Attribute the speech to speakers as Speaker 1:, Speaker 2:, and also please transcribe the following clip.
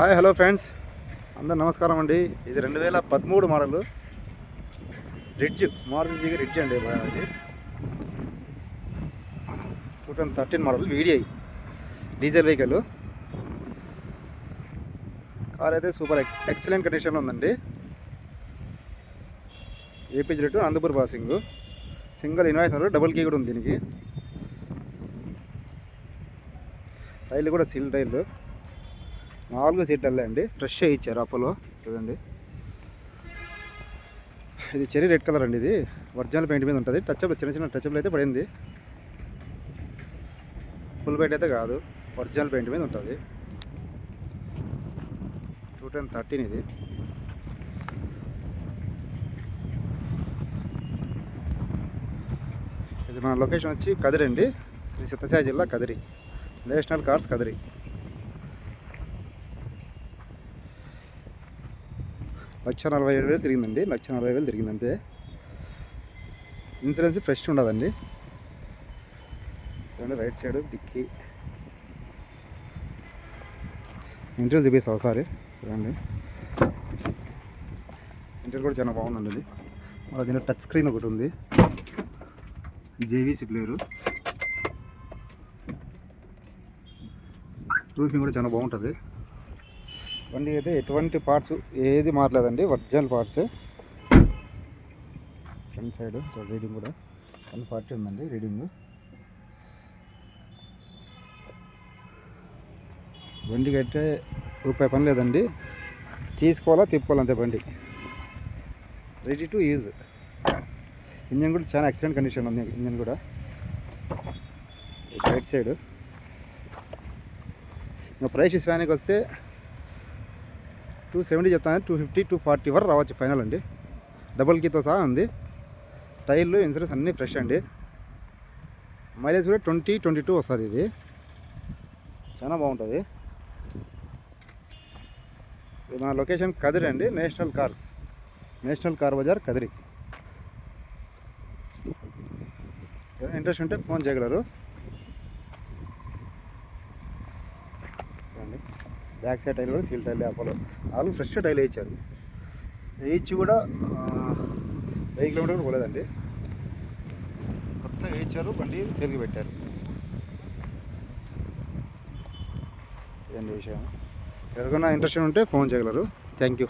Speaker 1: Hi hello friends. అందరు నమస్కారం అండి. ఇది రెండు వేల పదమూడు మోడల్. రిడ్జ్ మారుతి రిడ్జ్ అండి ఇది. Two thousand thirteen model VDI diesel vehicle. Car అయితే సూపర్ ఎక్సలెంట్ కండిషన్లో ఉందండి. AP rate Anantapur passing single invoice double key కూడా ఉంది దీనికి. రైలు కూడా సీల్ రైలు నాలుగు సీట్లే అండి. ఫ్రెష్ ఇచ్చారు అపోలో చూడండి. ఇది చెరీ రెడ్ కలర్ అండి ఇది. ఒరిజినల్ పెయింట్ మీద ఉంటుంది. టచ్అప్ చిన్న చిన్న టచ్అప్లు అయితే పడింది. ఫుల్ పెయింట్ అయితే కాదు. ఒరిజినల్ పెయింట్ మీద ఉంటుంది. టూ టెన్ థర్టీన్ ఇది. ఇది మన లొకేషన్ వచ్చి కదిరి అండి. శ్రీ సత్యసాయి జిల్లా కదిరి. National cars Kadiri. లక్ష నలభై ఏడు వేలు తిరిగిందండి లక్ష నలభై వేలు తిరిగింది అంతే ఇన్సూరెన్స్ ఫ్రెష్ ఉండదండి రైట్ సైడ్ డిక్కీ. ఇంటర్ చూపిస్తావు ఒకసారి చూడండి. ఇంటర్ కూడా చాలా బాగుందండి. ఇది మళ్ళీ దీంట్లో టచ్ స్క్రీన్ ఒకటి ఉంది. జేవీసీ ప్లేయరు రూఫింగ్ కూడా చాలా బాగుంటుంది. బండి అయితే ఎటువంటి పార్ట్స్ ఏది మారలేదండి original parts front side so reading కూడా. వన్ ఫార్టీ ఉందండి రీడింగ్ బండికి అయితే రూపాయి పని లేదండి. తీసుకోవాలా తిప్పుకోవాలి అంతే బండి? రెడీ టు యూజ్ ఇంజన్ కూడా చాలా ఎక్సలెంట్ కండిషన్ ఉంది ఇంజన్ కూడా. రైట్ సైడ్ ఇంకా ప్రైస్ విషయానికి వస్తే టూ సెవెంటీ చెప్తాను. టూ ఫిఫ్టీ టూ ఫార్టీ వరకు రావచ్చు ఫైనల్ అండి. డబుల్ కీతో సహా ఉంది. టైర్లు ఇన్సూరెన్స్ అన్నీ ఫ్రెష్ అండి. మైలేజ్ కూడా ట్వంటీ ట్వంటీ టూ వస్తుంది ఇది. చాలా బాగుంటుంది. మన లొకేషన్ కదిరి అండి. National cars national car bazaar Kadiri. Interest ఉంటే ఫోన్ చేయగలరు. బ్యాక్ సైడ్ టైల్ కూడా సీల్ టైల్ అపోలో. వాళ్ళు ఫ్రెష్ టైల్ వేయించారు వేయించి కూడా వెయ్యి కిలోమీటర్ కూడా పోలేదండి. కొత్త వేయించారు బండి సేల్కి పెట్టారు. ఇదండి విషయం. ఎవరికైనా ఇంట్రెస్ట్ ఉంటే ఫోన్ చేయగలరు. Thank you.